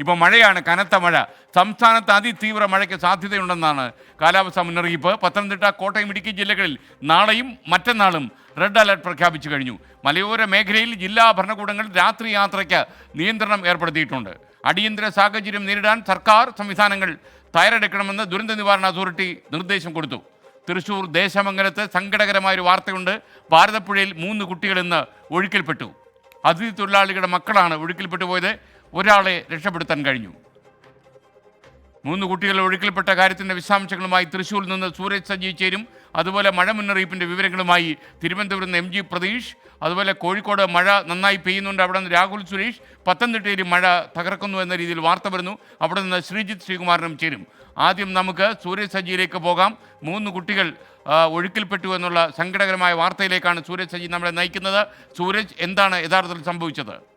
ഇപ്പോൾ മഴയാണ് കനത്ത മഴ. സംസ്ഥാനത്ത് അതിതീവ്ര മഴയ്ക്ക് സാധ്യതയുണ്ടെന്നാണ് കാലാവസ്ഥാ മുന്നറിയിപ്പ്. പത്തനംതിട്ട കോട്ടയം ഇടുക്കി ജില്ലകളിൽ നാളെയും മറ്റന്നാളും റെഡ് അലർട്ട് പ്രഖ്യാപിച്ചു കഴിഞ്ഞു. മലയോര മേഖലയിൽ ജില്ലാ ഭരണകൂടങ്ങൾ രാത്രി യാത്രയ്ക്ക് നിയന്ത്രണം ഏർപ്പെടുത്തിയിട്ടുണ്ട്. അടിയന്തര സാഹചര്യം നേരിടാൻ സർക്കാർ സംവിധാനങ്ങൾ തയ്യാറെടുക്കണമെന്ന് ദുരന്ത നിവാരണ അതോറിറ്റി നിർദ്ദേശം കൊടുത്തു. തൃശൂർ ദേശമംഗലത്ത് സങ്കടകരമായൊരു വാർത്തയുണ്ട്. ഭാരതപ്പുഴയിൽ മൂന്ന് കുട്ടികൾ ഇന്ന് ഒഴുക്കിൽപ്പെട്ടു. അതിഥി തൊഴിലാളികളുടെ മക്കളാണ് ഒഴുക്കിൽപ്പെട്ടു പോയത്. ഒരാളെ രക്ഷപ്പെടുത്താൻ കഴിഞ്ഞു. മൂന്ന് കുട്ടികൾ ഒഴുക്കിൽപ്പെട്ട കാര്യത്തിന്റെ വിശദാംശങ്ങളുമായി തൃശ്ശൂരിൽ നിന്ന് സൂരജ് സജി ചേരും. അതുപോലെ മഴ മുന്നറിയിപ്പിന്റെ വിവരങ്ങളുമായി തിരുവനന്തപുരം എം ജി പ്രതീഷ്. അതുപോലെ കോഴിക്കോട് മഴ നന്നായി പെയ്യുന്നുണ്ട്. അവിടെ നിന്ന് രാഹുൽ സുരേഷ്. പത്തനംതിട്ടയിൽ മഴ തകർക്കുന്നു എന്ന രീതിയിൽ വാർത്ത വരുന്നു. അവിടെ നിന്ന് ശ്രീജിത്ത് ശ്രീകുമാരനും ചേരും. ആദ്യം നമുക്ക് സൂരജ് സജിയിലേക്ക് പോകാം. മൂന്ന് കുട്ടികൾ ഒഴുക്കിൽപ്പെട്ടു എന്നുള്ള സങ്കടകരമായ വാർത്തയിലേക്കാണ് സൂരജ് സജി നമ്മളെ നയിക്കുന്നത്. സൂരജ് എന്താണ് യഥാർത്ഥത്തിൽ സംഭവിച്ചത്?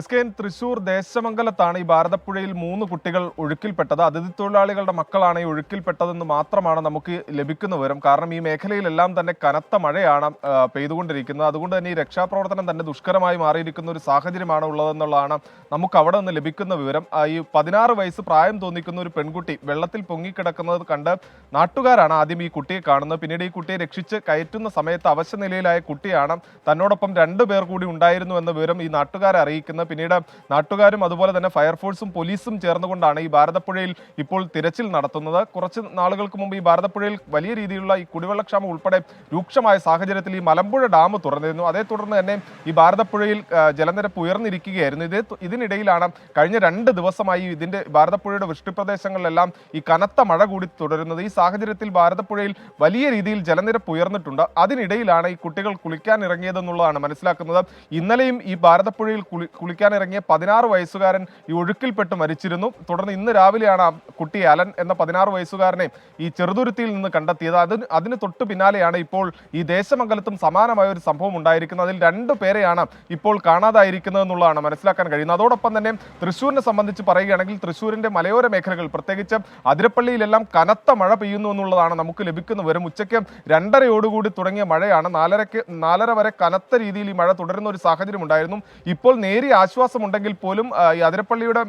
എസ് കെ എൻ തൃശൂർ ദേശമംഗലത്താണ് ഈ ഭാരതപ്പുഴയിൽ മൂന്ന് കുട്ടികൾ ഒഴുക്കിൽപ്പെട്ടത്. അതിഥി തൊഴിലാളികളുടെ മക്കളാണ് ഈ ഒഴുക്കിൽപ്പെട്ടതെന്ന് മാത്രമാണ് നമുക്ക് ലഭിക്കുന്ന വിവരം. കാരണം ഈ മേഖലയിലെല്ലാം തന്നെ കനത്ത മഴയാണ് പെയ്തുകൊണ്ടിരിക്കുന്നത്. അതുകൊണ്ട് തന്നെ ഈ രക്ഷാപ്രവർത്തനം തന്നെ ദുഷ്കരമായി മാറിയിരിക്കുന്ന ഒരു സാഹചര്യമാണ് ഉള്ളതെന്നുള്ളതാണ് നമുക്ക് അവിടെ നിന്ന് ലഭിക്കുന്ന വിവരം. ഈ പതിനാറ് വയസ്സ് പ്രായം തോന്നിക്കുന്ന ഒരു പെൺകുട്ടി വെള്ളത്തിൽ പൊങ്ങിക്കിടക്കുന്നത് കണ്ട് നാട്ടുകാരാണ് ആദ്യം ഈ കുട്ടിയെ കാണുന്നത്. പിന്നീട് ഈ കുട്ടിയെ രക്ഷിച്ച് കയറ്റുന്ന സമയത്ത് അവശ്യ നിലയിലായ കുട്ടിയാണ്. തന്നോടൊപ്പം രണ്ടു പേർ കൂടി ഉണ്ടായിരുന്നു എന്ന വിവരം ഈ നാട്ടുകാരെ അറിയിക്കുന്നത് പിന്നീട് നാട്ടുകാരും അതുപോലെ തന്നെ ഫയർഫോഴ്സും പോലീസും ചേർന്നുകൊണ്ടാണ് ഈ ഭാരതപ്പുഴയിൽ ഇപ്പോൾ തിരച്ചിൽ നടത്തുന്നത്. കുറച്ച് നാളുകൾക്ക് മുമ്പ് ഈ ഭാരതപ്പുഴയിൽ വലിയ രീതിയിലുള്ള ഈ കുടിവെള്ളക്ഷാമം ഉൾപ്പെടെ രൂക്ഷമായ സാഹചര്യത്തിൽ ഈ മലമ്പുഴ ഡാം തുറന്നിരുന്നു. അതേ തുടർന്ന് തന്നെ ഈ ഭാരതപ്പുഴയിൽ ജലനിരപ്പ് ഉയർന്നിരിക്കുകയായിരുന്നു. ഇത് ഇതിനിടയിലാണ് കഴിഞ്ഞ രണ്ട് ദിവസമായി ഇതിന്റെ ഭാരതപ്പുഴയുടെ വൃഷ്ടിപ്രദേശങ്ങളിലെല്ലാം ഈ കനത്ത മഴ കൂടി തുടരുന്നത്. ഈ സാഹചര്യത്തിൽ ഭാരതപ്പുഴയിൽ വലിയ രീതിയിൽ ജലനിരപ്പ് ഉയർന്നിട്ടുണ്ട്. അതിനിടയിലാണ് ഈ കുട്ടികൾ കുളിക്കാൻ ഇറങ്ങിയതെന്നുള്ളതാണ് മനസ്സിലാക്കുന്നത്. ഇന്നലെയും ഈ ഭാരതപ്പുഴയിൽ കുളി കുളിക്കാൻ ഇറങ്ങിയ പതിനാറ് വയസ്സുകാരൻ ഈ ഒഴുക്കിൽപ്പെട്ട് മരിച്ചിരുന്നു. തുടർന്ന് ഇന്ന് രാവിലെയാണ് കുട്ടി അലൻ എന്ന പതിനാറ് വയസ്സുകാരനെ ഈ ചെറുതുരുത്തിയിൽ നിന്ന് കണ്ടെത്തിയത്. അതിന് അതിന് തൊട്ട് പിന്നാലെയാണ് ഇപ്പോൾ ഈ ദേശമംഗലത്തും സമാനമായ ഒരു സംഭവം ഉണ്ടായിരിക്കുന്നത്. അതിൽ രണ്ടു പേരെയാണ് ഇപ്പോൾ കാണാതായിരിക്കുന്നത് എന്നുള്ളതാണ് മനസ്സിലാക്കാൻ കഴിയുന്നത്. അതോടൊപ്പം തന്നെ തൃശ്ശൂരിനെ സംബന്ധിച്ച് പറയുകയാണെങ്കിൽ തൃശ്ശൂരിന്റെ മലയോര മേഖലകൾ പ്രത്യേകിച്ച് അതിരപ്പള്ളിയിലെല്ലാം കനത്ത മഴ പെയ്യുന്നു എന്നുള്ളതാണ് നമുക്ക് ലഭിക്കുന്ന വരും ഉച്ചയ്ക്ക് രണ്ടരയോടുകൂടി തുടങ്ങിയ മഴയാണ്. നാലരയ്ക്ക് നാലര വരെ കനത്ത രീതിയിൽ ഈ മഴ തുടരുന്ന ഒരു സാഹചര്യം ഉണ്ടായിരുന്നു. ഇപ്പോൾ നേരിയ ആശ്വാസമുണ്ടെങ്കിൽ പോലും ഈ അതിരപ്പള്ളിയുടെ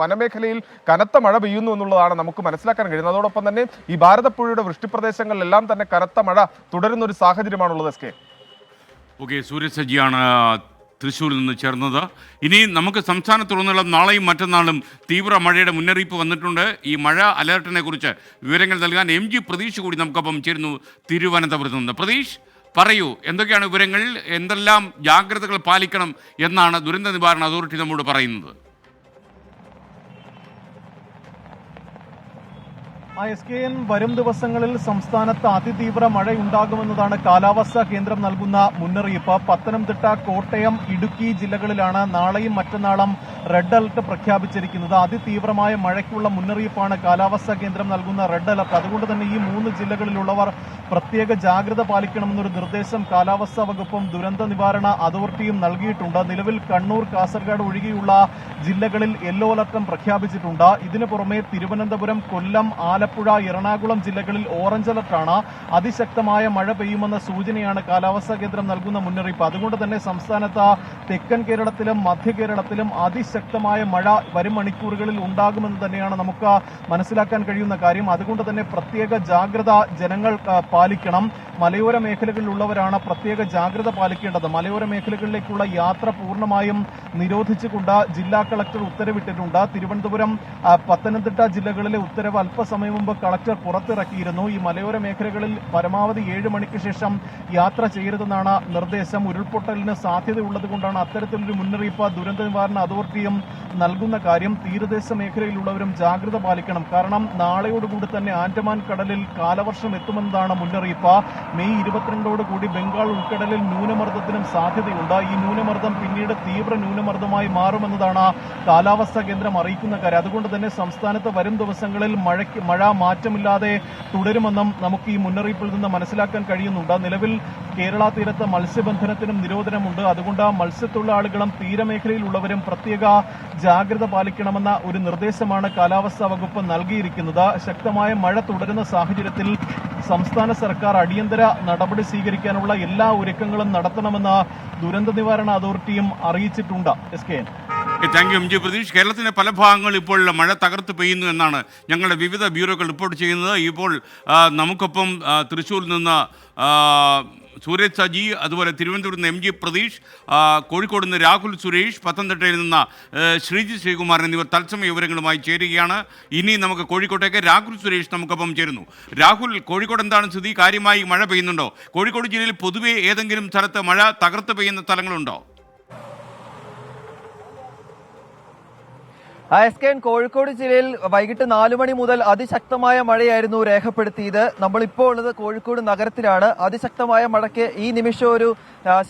വനമേഖലയിൽ കനത്ത മഴ പെയ്യുന്നു എന്നുള്ളതാണ് നമുക്ക് മനസ്സിലാക്കാൻ കഴിയുന്നത്. അതോടൊപ്പം തന്നെ ഈ ഭാരതപ്പുഴയുടെ വൃഷ്ടിപ്രദേശങ്ങളിലെല്ലാം തന്നെ കനത്ത മഴ തുടരുന്ന ഒരു സാഹചര്യമാണുള്ളത് എസ് കെ. ഓക്കെ സൂര്യസജിയാണ് തൃശ്ശൂരിൽ നിന്ന് ചേർന്നത്. ഇനി നമുക്ക് സംസ്ഥാനത്തുടനീളം നാളെയും മറ്റന്നാളും തീവ്ര മഴയുടെ മുന്നറിയിപ്പ് വന്നിട്ടുണ്ട്. ഈ മഴ അലർട്ടിനെ കുറിച്ച് വിവരങ്ങൾ നൽകാൻ എം ജി പ്രതീഷ് കൂടി നമുക്കൊപ്പം ചേരുന്നു തിരുവനന്തപുരത്ത് നിന്ന്. പ്രതീഷ്? പറയൂ. എന്തൊക്കെയാണ് വിവരങ്ങൾ? എന്തെല്ലാം ജാഗ്രതകൾ പാലിക്കണം എന്നാണ് ദുരന്ത നിവാരണ അതോറിറ്റി നമ്മോട് പറയുന്നത്. എസ് കെ എൻ വരും ദിവസങ്ങളിൽ സംസ്ഥാനത്ത് അതിതീവ്ര മഴയുണ്ടാകുമെന്നതാണ് കാലാവസ്ഥാ കേന്ദ്രം നൽകുന്ന മുന്നറിയിപ്പ്. പത്തനംതിട്ട കോട്ടയം ഇടുക്കി ജില്ലകളിലാണ് നാളെയും മറ്റന്നാളും റെഡ് അലർട്ട് പ്രഖ്യാപിച്ചിരിക്കുന്നത്. അതിതീവ്രമായ മഴയ്ക്കുള്ള മുന്നറിയിപ്പാണ് കാലാവസ്ഥാ കേന്ദ്രം നൽകുന്ന റെഡ് അലർട്ട്. അതുകൊണ്ട് തന്നെ ഈ മൂന്ന് ജില്ലകളിലുള്ളവർ പ്രത്യേക ജാഗ്രത പാലിക്കണമെന്നൊരു നിർദ്ദേശം കാലാവസ്ഥാ വകുപ്പും ദുരന്ത നിവാരണ അതോറിറ്റിയും നൽകിയിട്ടുണ്ട്. നിലവിൽ കണ്ണൂർ കാസർഗോഡ് ഒഴികെയുള്ള ജില്ലകളിൽ യെല്ലോ അലർട്ടും പ്രഖ്യാപിച്ചിട്ടുണ്ട്. ഇതിനു പുറമെ തിരുവനന്തപുരം കൊല്ലം ആലപ്പുഴ എറണാകുളം ജില്ലകളിൽ ഓറഞ്ച് അലർട്ടാണ്. അതിശക്തമായ മഴ പെയ്യുമെന്ന സൂചനയാണ് കാലാവസ്ഥാ കേന്ദ്രം നൽകുന്ന മുന്നറിയിപ്പ്. അതുകൊണ്ട് തന്നെ സംസ്ഥാനത്ത് തെക്കൻ കേരളത്തിലും മധ്യ കേരളത്തിലും അതിശക്തമായ മഴ വരും മണിക്കൂറുകളിൽ ഉണ്ടാകുമെന്ന് തന്നെയാണ് നമുക്ക് മനസ്സിലാക്കാൻ കഴിയുന്ന കാര്യം. അതുകൊണ്ട് തന്നെ പ്രത്യേക ജാഗ്രത ജനങ്ങൾ പാലിക്കണം. മലയോര മേഖലകളിലുള്ളവരാണ് പ്രത്യേക ജാഗ്രത പാലിക്കേണ്ടത്. മലയോര മേഖലകളിലേക്കുള്ള യാത്ര പൂർണമായും നിരോധിച്ചുകൊണ്ട് ജില്ലാ കളക്ടർ ഉത്തരവിട്ടിട്ടുണ്ട്. തിരുവനന്തപുരം പത്തനംതിട്ട ജില്ലകളിലെ ഉത്തരവ് അല്പസമയം മുമ്പ് കളക്ടർ പുറത്തിറക്കിയിരുന്നു. ഈ മലയോര മേഖലകളിൽ പരമാവധി ഏഴ് മണിക്ക് ശേഷം യാത്ര ചെയ്യരുതെന്നാണ് നിർദ്ദേശം. ഉരുൾപൊട്ടലിന് സാധ്യതയുള്ളത് അത്തരത്തിലൊരു മുന്നറിയിപ്പ് ദുരന്ത നിവാരണ അതോറിറ്റിയും നൽകുന്ന കാര്യം തീരദേശ മേഖലയിലുള്ളവരും ജാഗ്രത പാലിക്കണം. കാരണം നാളെയോടുകൂടി തന്നെ ആൻഡമാൻ കടലിൽ കാലവർഷം എത്തുമെന്നതാണ് മുന്നറിയിപ്പ്. മെയ് ഇരുപത്തിരണ്ടോട് കൂടി ബംഗാൾ ഉൾക്കടലിൽ ന്യൂനമർദ്ദത്തിനും സാധ്യതയുണ്ട്. ഈ ന്യൂനമർദ്ദം പിന്നീട് തീവ്ര ന്യൂനമർദ്ദമായി മാറുമെന്നതാണ് കാലാവസ്ഥാ കേന്ദ്രം അറിയിക്കുന്ന കാര്യം. അതുകൊണ്ട് തന്നെ സംസ്ഥാനത്ത് വരും ദിവസങ്ങളിൽ മഴയ്ക്ക് മഴ മാറ്റമില്ലാതെ തുടരുമെന്നും നമുക്ക് ഈ മുന്നറിയിപ്പിൽ നിന്ന് മനസ്സിലാക്കാൻ കഴിയുന്നുണ്ട്. നിലവിൽ കേരള തീരത്ത് മത്സ്യബന്ധനത്തിനും നിരോധനമുണ്ട്. അതുകൊണ്ട് മത്സ്യത്തൊഴിലാളികളും തീരമേഖലയിലുള്ളവരും പ്രത്യേക ജാഗ്രത പാലിക്കണമെന്ന ഒരു നിർദ്ദേശമാണ് കാലാവസ്ഥാ വകുപ്പ് നൽകിയിരിക്കുന്നത്. ശക്തമായ മഴ തുടരുന്ന സാഹചര്യത്തിൽ സംസ്ഥാന സർക്കാർ അടിയന്തര നടപടി സ്വീകരിക്കാനുള്ള എല്ലാ ഒരുക്കങ്ങളും നടത്തണമെന്ന് ദുരന്ത നിവാരണ അതോറിറ്റിയും അറിയിച്ചിട്ടുണ്ട്. S K thank you M G Pratheesh കേരളത്തിന്റെ പല ഭാഗങ്ങളിൽ ഇപ്പോൾ മഴ തകർത്ത് പെയ്യുന്നു എന്നാണ് ഞങ്ങളുടെ വിവിധ ബ്യൂറോകൾ റിപ്പോർട്ട് ചെയ്യുന്നത്. ഇപ്പോൾ നമുക്കൊപ്പം തൃശ്ശൂരിൽ നിന്ന് സൂരജ് സജി അതുപോലെ തിരുവനന്തപുരത്ത് നിന്ന് എം ജി പ്രതീഷ് കോഴിക്കോട് നിന്ന് രാഹുൽ സുരേഷ് പത്തനംതിട്ടയിൽ നിന്ന് ശ്രീജി ശ്രീകുമാർ എന്നിവർ തത്സമയ വിവരങ്ങളുമായി ചേരുകയാണ്. ഇനി നമുക്ക് കോഴിക്കോട്ടേക്ക് രാഹുൽ സുരേഷ് നമുക്കൊപ്പം ചേരുന്നു. രാഹുൽ കോഴിക്കോട് എന്താണ് സ്ഥിതി? കാര്യമായി മഴ പെയ്യുന്നുണ്ടോ? കോഴിക്കോട് ജില്ലയിൽ പൊതുവെ ഏതെങ്കിലും സ്ഥലത്ത് മഴ തകർത്ത് പെയ്യുന്ന സ്ഥലങ്ങളുണ്ടോ? എൻ കോഴിക്കോട് ജില്ലയിൽ വൈകിട്ട് നാലു മണി മുതൽ അതിശക്തമായ മഴയായിരുന്നു രേഖപ്പെടുത്തിയത്. നമ്മളിപ്പോൾ ഉള്ളത് കോഴിക്കോട് നഗരത്തിലാണ്. അതിശക്തമായ മഴയ്ക്ക് ഈ നിമിഷം ഒരു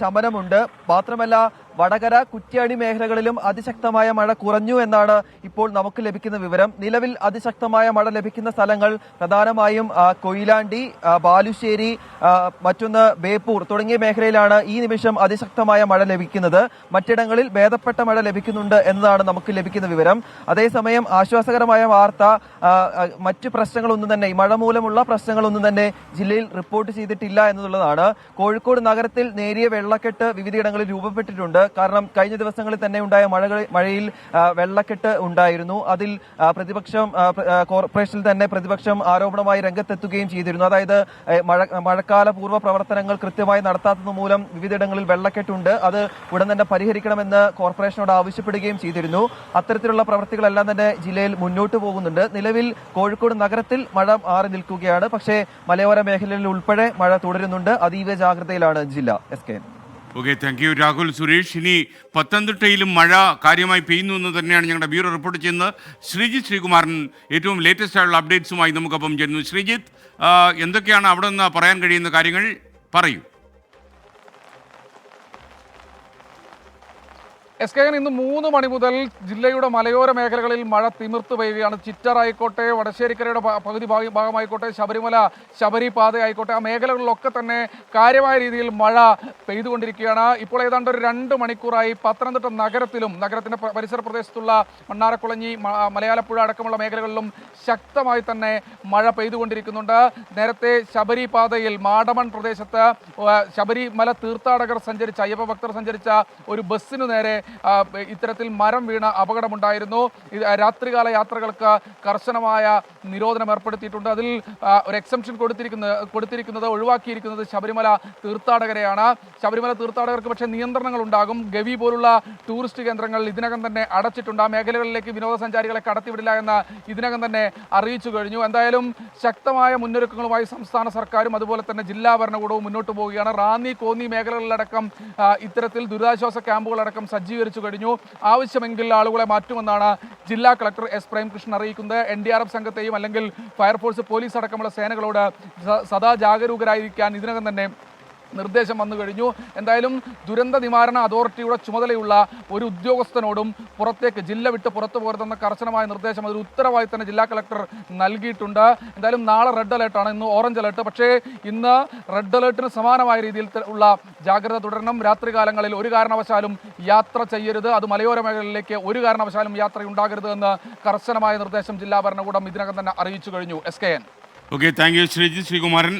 ശമനമുണ്ട്. മാത്രമല്ല വടകര കുറ്റ്യാടി മേഖലകളിലും അതിശക്തമായ മഴ കുറഞ്ഞു എന്നാണ് ഇപ്പോൾ നമുക്ക് ലഭിക്കുന്ന വിവരം. നിലവിൽ അതിശക്തമായ മഴ ലഭിക്കുന്ന സ്ഥലങ്ങൾ പ്രധാനമായും കൊയിലാണ്ടി ബാലുശ്ശേരി മറ്റൊന്ന് ബേപ്പൂർ തുടങ്ങിയ മേഖലയിലാണ് ഈ നിമിഷം അതിശക്തമായ മഴ ലഭിക്കുന്നത്. മറ്റിടങ്ങളിൽ ഭേദപ്പെട്ട മഴ ലഭിക്കുന്നുണ്ട് എന്നതാണ് നമുക്ക് ലഭിക്കുന്ന വിവരം. അതേസമയം ആശ്വാസകരമായ വാർത്ത മറ്റ് പ്രശ്നങ്ങളൊന്നും തന്നെ മഴ മൂലമുള്ള പ്രശ്നങ്ങളൊന്നും തന്നെ ജില്ലയിൽ റിപ്പോർട്ട് ചെയ്തിട്ടില്ല എന്നുള്ളതാണ്. കോഴിക്കോട് നഗരത്തിൽ നേരിയ വെള്ളക്കെട്ട് വിവിധയിടങ്ങളിൽ രൂപപ്പെട്ടിട്ടുണ്ട്. കാരണം കഴിഞ്ഞ ദിവസങ്ങളിൽ തന്നെ ഉണ്ടായ മഴകളിൽ മഴയിൽ വെള്ളക്കെട്ട് ഉണ്ടായിരുന്നു. അതിൽ പ്രതിപക്ഷം കോർപ്പറേഷനിൽ തന്നെ പ്രതിപക്ഷം ആരോപണമായി രംഗത്തെത്തുകയും ചെയ്തിരുന്നു. അതായത് മഴ മഴക്കാല പൂർവ പ്രവർത്തനങ്ങൾ കൃത്യമായി നടത്താത്തത് മൂലം വിവിധയിടങ്ങളിൽ വെള്ളക്കെട്ടുണ്ട്. അത് ഉടൻ തന്നെ പരിഹരിക്കണമെന്ന് കോർപ്പറേഷനോട് ആവശ്യപ്പെടുകയും ചെയ്തിരുന്നു. അത്തരത്തിലുള്ള പ്രവർത്തികളെല്ലാം തന്നെ ജില്ലയിൽ മുന്നോട്ട് പോകുന്നുണ്ട്. നിലവിൽ കോഴിക്കോട് നഗരത്തിൽ മഴ മാറി നിൽക്കുകയാണ്. പക്ഷേ മലയോര മേഖലയിൽ ഉൾപ്പെടെ മഴ തുടരുന്നുണ്ട്. അതീവ ജാഗ്രതയിലാണ് ജില്ല S K. Okay thank you Rahul Suresh ഇനി പത്തനംതിട്ടയിലും മഴ കാര്യമായി പെയ്യുന്നു എന്ന് തന്നെയാണ് ഞങ്ങളുടെ ബ്യൂറോ റിപ്പോർട്ട് ചെയ്യുന്നത്. ശ്രീജിത്ത് ശ്രീകുമാരൻ ഏറ്റവും ലേറ്റസ്റ്റ് ആയുള്ള അപ്ഡേറ്റ്സുമായി നമുക്കൊപ്പം ചേരുന്നു. ശ്രീജിത്ത് എന്തൊക്കെയാണ് അവിടെ നിന്ന് പറയാൻ കഴിയുന്ന കാര്യങ്ങൾ പറയൂ. എസ് കെ ഇന്ന് മൂന്ന് മണി മുതൽ ജില്ലയുടെ മലയോര മേഖലകളിൽ മഴ തിമിർത്ത് പെയ്യുകയാണ്. ചിറ്റർ ആയിക്കോട്ടെ വടശ്ശേരിക്കരയുടെ പകുതി ഭാഗ- ഭാഗമായിക്കോട്ടെ ശബരിമല ശബരി പാത ആയിക്കോട്ടെ ആ മേഖലകളിലൊക്കെ തന്നെ കാര്യമായ രീതിയിൽ മഴ പെയ്തുകൊണ്ടിരിക്കുകയാണ്. ഇപ്പോൾ ഏതാണ്ട് ഒരു രണ്ട് മണിക്കൂറായി പത്തനംതിട്ട നഗരത്തിലും നഗരത്തിന്റെ പരിസര പ്രദേശത്തുള്ള മണ്ണാറക്കുളഞ്ഞി മലയാളപ്പുഴ അടക്കമുള്ള മേഖലകളിലും ശക്തമായി തന്നെ മഴ പെയ്തുകൊണ്ടിരിക്കുന്നുണ്ട്. നേരത്തെ ശബരി പാതയിൽ മാടമൺ പ്രദേശത്ത് ശബരിമല തീർത്ഥാടകർ സഞ്ചരിച്ച അയ്യപ്പ ഭക്തർ സഞ്ചരിച്ച ഒരു ബസ്സിനു നേരെ ഇത്തരത്തിൽ മരം വീണ അപകടമുണ്ടായിരുന്നു. രാത്രികാല യാത്രകൾക്ക് കർശനമായ നിരോധനം ഏർപ്പെടുത്തിയിട്ടുണ്ട്. അതിൽ ഒരു എക്സംഷൻ കൊടുത്തിരിക്കുന്നത് കൊടുത്തിരിക്കുന്നത് ഒഴിവാക്കിയിരിക്കുന്നത് ശബരിമല തീർത്ഥാടകരെയാണ്. ശബരിമല തീർത്ഥാടകർക്ക് പക്ഷേ നിയന്ത്രണങ്ങൾ ഉണ്ടാകും ഗവി പോലുള്ള ടൂറിസ്റ്റ് കേന്ദ്രങ്ങൾ ഇതിനകം തന്നെ അടച്ചിട്ടുണ്ട്. ആ മേഖലകളിലേക്ക് വിനോദസഞ്ചാരികളെ കടത്തിവിടില്ല എന്ന് ഇതിനകം തന്നെ അറിയിച്ചു കഴിഞ്ഞു. എന്തായാലും ശക്തമായ മുന്നൊരുക്കങ്ങളുമായി സംസ്ഥാന സർക്കാരും അതുപോലെ തന്നെ ജില്ലാ ഭരണകൂടവും മുന്നോട്ട് പോവുകയാണ്. റാന്നി കോന്നി മേഖലകളിലടക്കം ഇത്തരത്തിൽ ദുരിതാശ്വാസ ക്യാമ്പുകളടക്കം സജ്ജീകരിച്ചു കഴിഞ്ഞു. ആവശ്യമെങ്കിൽ ആളുകളെ മാറ്റുമെന്നാണ് ജില്ലാ കളക്ടർ എസ് പ്രേംകൃഷ്ണൻ അറിയിക്കുന്നത്. എൻ ഡി ആർ എഫ് സംഘത്തെയും അല്ലെങ്കിൽ ഫയർഫോഴ്സ് പോലീസ് അടക്കമുള്ള സേനകളോട് സദാ ജാഗരൂകരായിരിക്കാൻ ഇതിനകം തന്നെ നിർദ്ദേശം വന്നു കഴിഞ്ഞു. എന്തായാലും ദുരന്ത നിവാരണ അതോറിറ്റിയുടെ ചുമതലയുള്ള ഒരു ഉദ്യോഗസ്ഥനോടും പുറത്തേക്ക് ജില്ല വിട്ട് പുറത്തു പോരുതെന്ന കർശനമായ നിർദ്ദേശം അതൊരു ഉത്തരവായി തന്നെ ജില്ലാ കളക്ടർ നൽകിയിട്ടുണ്ട്. എന്തായാലും നാളെ റെഡ് അലേർട്ടാണ് ഇന്ന് ഓറഞ്ച് അലേർട്ട്. പക്ഷേ ഇന്ന് റെഡ് അലേർട്ടിന് സമാനമായ രീതിയിൽ ഉള്ള ജാഗ്രത തുടരണം. രാത്രികാലങ്ങളിൽ ഒരു കാരണവശാലും യാത്ര ചെയ്യരുത്. അത് മലയോര മേഖലയിലേക്ക് ഒരു കാരണവശാലും യാത്ര ഉണ്ടാകരുത് എന്ന് കർശനമായ നിർദ്ദേശം ജില്ലാ ഭരണകൂടം ഇതിനകം തന്നെ അറിയിച്ചു കഴിഞ്ഞു. S K N okay thank you Sreejith Sreekumaran.